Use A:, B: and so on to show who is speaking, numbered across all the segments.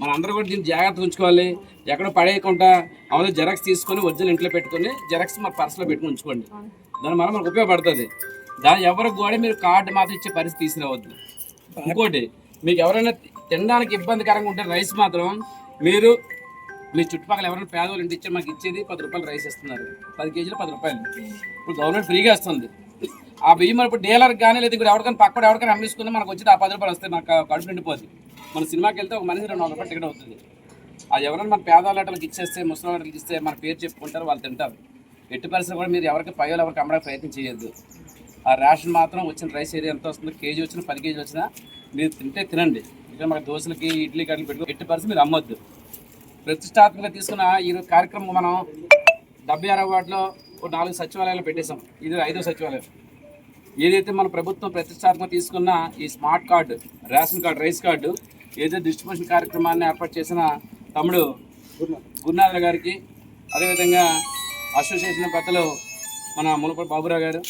A: మనందరూ కూడా దీన్ని జాగ్రత్తగా ఉంచుకోవాలి. ఎక్కడ పడేయకుండా అవును జెరాక్స్ తీసుకొని ఒరిజినల్ ఇంట్లో పెట్టుకొని జెరాక్స్ మన పర్సులో పెట్టుకుని ఉంచుకోండి. దాని వల్ల మనకు ఉపయోగపడుతుంది. దాని ఎవరికి కూడా మీరు కార్డు మాత్రం ఇచ్చే పరిస్థితి తీసుకురావద్దు. ఇంకోటి మీకు ఎవరైనా తినడానికి ఇబ్బందికరంగా ఉంటే రైస్ మాత్రం మీరు మీ చుట్టుపక్కల ఎవరైనా పేదవాళ్ళు ఇంటి ఇచ్చి మాకు ఇచ్చేది పది రూపాయలు రైస్ ఇస్తున్నారు. పది కేజీలు పది రూపాయలు. ఇప్పుడు గవర్నమెంట్ ఫ్రీగా ఇస్తుంది. ఆ బియ్యం ఇప్పుడు డీలర్ కానీ లేదా ఇప్పుడు ఎవరికైనా పక్కన ఎవరికైనా అమ్మేసుకుందాం మనకు వచ్చి ఆ పది రూపాయలు వస్తాయి మనకు కడుపు నిండిపోతుంది మన సినిమాకి వెళ్తే ఒక మనిషి రెండు వందల రూపాయలు టికెట్ అవుతుంది. అది ఎవరైనా మన పేదవాళ్ళకి ఇచ్చేస్తే ముసలి వాళ్ళకి ఇస్తే మన పేరు చెప్పుకుంటారు వాళ్ళు తింటారు. ఎట్టి పరిస్థితి కూడా మీరు ఎవరికి పై ఎవరికి అమ్మడానికి ప్రయత్నం చేయొద్దు. ఆ రేషన్ మాత్రం వచ్చిన రైస్ ఏది ఎంత వస్తుందో? కేజీ వచ్చినా పది కేజీ వచ్చినా మీరు తింటే తినండి. ఇక్కడ మన దోశలకి ఇడ్లీ కట్టలు పెట్టుకో ఎట్టి పరిస్థితి మీరు అమ్మొద్దు. ప్రతిష్టాత్మకంగా తీసుకున్న ఈ రోజు కార్యక్రమం మనం డెబ్బై ఆరో వార్డులో ఒక నాలుగు సచివాలయాలు పెట్టేశాం. ఇది ఐదో సచివాలయం. ఏదైతే మన ప్రభుత్వం ప్రతిష్టాత్మక తీసుకున్న ఈ smart card ration card rice card ఏదైతే డిస్ట్రిబ్యూషన్ కార్యక్రమాన్ని ఏర్పాటు చేసిన తమ్ముడు గురునాథ్ గారికి అదేవిధంగా అసోసియేషన్ పెద్దలు మన ములపూడి బాబురావు గారు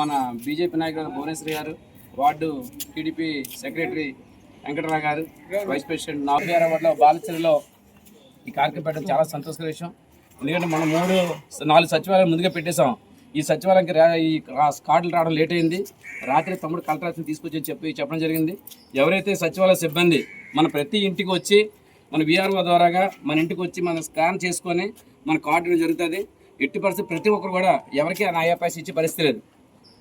A: మన బీజేపీ నాయకుడు భువనేశ్వరి గారు వార్డు టీడీపీ సెక్రటరీ వెంకటరావు గారు వైస్ ప్రెసిడెంట్ నలభై వార్డులో బాలచరిలో ఈ కార్యక్రమం పెట్టడం చాలా సంతోషకర విషయం. ఎందుకంటే మనం మూడు నాలుగు సచివాలయం ముందుగా పెట్టేశాం. ఈ సచివాలయానికి రా ఈ కార్డులు రావడం లేట్ అయింది. రాత్రి తమ్ముడు కలెక్టర్ని తీసుకొచ్చి చెప్పి చెప్పడం జరిగింది. ఎవరైతే సచివాలయ సిబ్బంది మన ప్రతి ఇంటికి వచ్చి మన విఆర్ఓ ద్వారాగా మన ఇంటికి వచ్చి మనం స్కాన్ చేసుకొని మన కార్డు జరుగుతుంది. ఎట్టి పరిస్థితి ప్రతి ఒక్కరు కూడా ఎవరికి ఆ పైసా ఇచ్చే పరిస్థితి లేదు.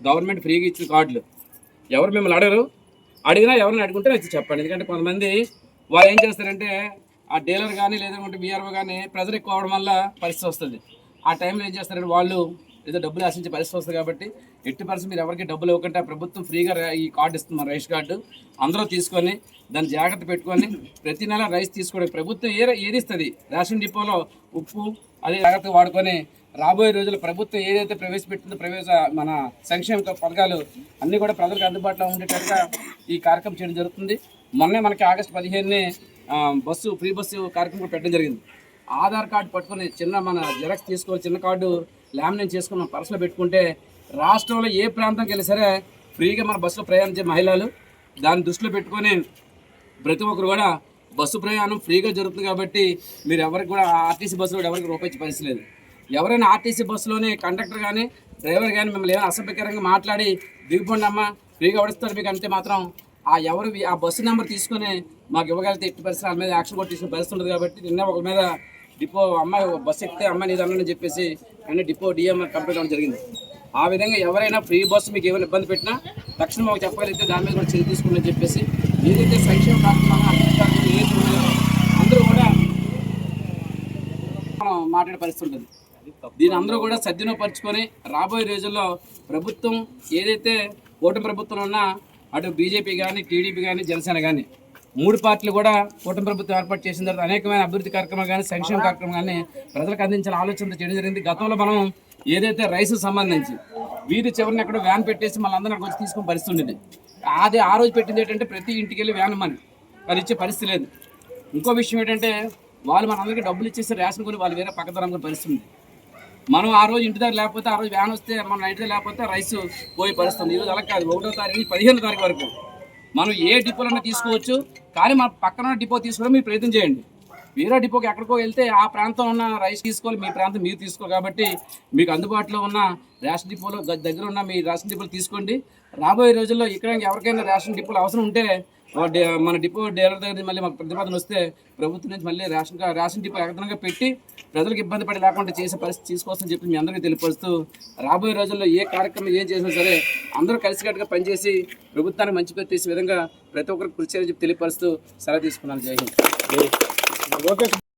A: గవర్నమెంట్ ఫ్రీగా ఇచ్చిన కార్డులు. ఎవరు మిమ్మల్ని అడగరు. అడిగినా ఎవరిని అడుగుంటే వచ్చి చెప్పండి. ఎందుకంటే కొంతమంది వాళ్ళు ఏం చేస్తారంటే ఆ డీలర్ కానీ లేదంటే బీఆర్ఓ కానీ ప్రెజర్ ఎక్కువ అవడం వల్ల పరిస్థితి వస్తుంది. ఆ టైంలో ఏం చేస్తారంటే వాళ్ళు ఏదో డబ్బులు ఆశించే పరిస్థితి వస్తుంది కాబట్టి ఎట్టి పరిస్థితి మీరు ఎవరికి డబ్బులు ఇవ్వకుండా ప్రభుత్వం ఫ్రీగా ఈ కార్డు ఇస్తుంది రైస్ కార్డు. అందరూ తీసుకొని దాన్ని జాగ్రత్త పెట్టుకొని ప్రతి నెల రైస్ తీసుకోవడం. ప్రభుత్వం ఏ ఏది ఇస్తుంది? రేషన్ డిపోలో ఉప్పు అదే జాగ్రత్తగా వాడుకొని రాబోయే రోజుల్లో ప్రభుత్వం ఏదైతే ప్రవేశపెట్టిందో ప్రవేశ మన సంక్షేమ పథకాలు అన్నీ కూడా ప్రజలకు అందుబాటులో ఉండేటట్టుగా ఈ కార్యక్రమం చేయడం జరుగుతుంది. మొన్నే మనకి ఆగస్టు పదిహేనునే బస్సు ఫ్రీ బస్సు కార్యక్రమం కూడా పెట్టడం జరిగింది. ఆధార్ కార్డు పట్టుకొని చిన్న మన జెరాక్స్ తీసుకోవాలి చిన్న కార్డు లామినేట్ చేసుకుని మన పర్సులో పెట్టుకుంటే రాష్ట్రంలో ఏ ప్రాంతంకి వెళ్ళి సరే ఫ్రీగా మన బస్సులో ప్రయాణించే మహిళలు దాన్ని దృష్టిలో పెట్టుకొని ప్రతి ఒక్కరు కూడా బస్సు ప్రయాణం ఫ్రీగా జరుగుతుంది కాబట్టి మీరు ఎవరికి కూడా ఆర్టీసీ బస్సులో ఎవరికి రూపాయి పరిస్థితి లేదు. ఎవరైనా ఆర్టీసీ బస్సులోనే కండక్టర్ కానీ డ్రైవర్ కానీ మిమ్మల్ని ఏమైనా అసభ్యకరంగా మాట్లాడి దిగిపోండి అమ్మా ఫ్రీగా పడిస్తారు మీకు అంటే మాత్రం. ఆ ఎవరు ఆ బస్సు నెంబర్ తీసుకొని మాకు ఇవ్వగలిగితే ఎట్టి పరిస్థితి మీద యాక్షన్ కూడా తీసుకునే పరిస్థితి ఉంటుంది కాబట్టి నిన్న ఒక మీద డిపో అమ్మాయి బస్సు ఎక్కితే అమ్మాయి నీదన్న అన్నని చెప్పేసి అన్ని డిపో డిఎం కంప్లీట్ అవ్వడం జరిగింది. ఆ విధంగా ఎవరైనా ఫ్రీ బస్సు మీకు ఏమైనా ఇబ్బంది పెట్టినా తక్షణం మాకు చెప్పగలిగితే దాని మీద కూడా చర్య తీసుకుందని చెప్పేసి ఏదైతే సంక్షేమ కార్యక్రమాలు ఉన్నాయో అందరూ కూడా మనం మాట్లాడే పరిస్థితి ఉంటుంది. దీని అందరూ కూడా సద్వినియోగపరుచుకొని రాబోయే రోజుల్లో ప్రభుత్వం ఏదైతే ఓటమి ప్రభుత్వం ఉన్నా అటు బీజేపీ కానీ టీడీపీ కానీ జనసేన కానీ మూడు పార్టీలు కూడా కూటమి ప్రభుత్వం ఏర్పాటు చేసిన తర్వాత అనేకమైన అభివృద్ధి కార్యక్రమాలు కానీ సంక్షేమ కార్యక్రమం కానీ ప్రజలకు అందించిన ఆలోచనతో చేయడం జరిగింది. గతంలో మనం ఏదైతే రైస్ సంబంధించి వీధి చివరిని ఎక్కడో వ్యాన్ పెట్టేసి మళ్ళీ అందరం వచ్చి తీసుకుని పరిస్థితి ఉండేది అది ఆ రోజు పెట్టింది ఏంటంటే ప్రతి ఇంటికి వెళ్ళి వ్యాన్ మని వాళ్ళు ఇచ్చే పరిస్థితి లేదు. ఇంకో విషయం ఏంటంటే వాళ్ళు మనందరికీ డబ్బులు ఇచ్చేసి రేషన్ కొని వాళ్ళు వేరే పక్కదారం పరిస్థితి ఉంది మనం ఆ రోజు ఇంటి దగ్గర లేకపోతే ఆ రోజు వ్యాన్ వస్తే మన నైట్ దగ్గర లేకపోతే రైస్ పోయే పరిస్థితి ఈరోజు అలా కాదు. ఒకటో తారీఖు పదిహేను తారీఖు వరకు మనం ఏ డిపోలన్నా తీసుకోవచ్చు కానీ మన పక్కన ఉన్న డిపో తీసుకోవడం మీరు ప్రయత్నం చేయండి. వేరే డిపోకి ఎక్కడికో వెళ్తే ఆ ప్రాంతం ఉన్న రైస్ తీసుకోవాలి మీ ప్రాంతం మీరు తీసుకోవాలి కాబట్టి మీకు అందుబాటులో ఉన్న రేషన్ డిపోలో దగ్గర ఉన్న మీ రేషన్ డిపోలు తీసుకోండి. రాబోయే రోజుల్లో ఇక్కడ ఎవరికైనా రేషన్ డిపోలు అవసరం ఉంటే మన డిపో డీలర్ దగ్గర నుంచి మళ్ళీ మాకు ప్రతిపాదన వస్తే ప్రభుత్వం నుంచి మళ్ళీ రేషన్ కా- రేషన్ డిపో ఎక్కడంగా పెట్టి ప్రజలకు ఇబ్బంది పడి లేకుండా చేసే పరిస్థితి తీసుకొస్తుందని చెప్పి మీ అందరికీ తెలియపరుస్తూ రాబోయే రోజుల్లో ఏ కార్యక్రమం ఏం చేసినా సరే అందరూ కలిసికట్టుగా పనిచేసి ప్రభుత్వాన్ని మంచి పేరు తీసే విధంగా ప్రతి ఒక్కరికి కృషి చేయాలని చెప్పి తెలియపరుస్తూ సెలవు తీసుకున్నాను. జై హింద్.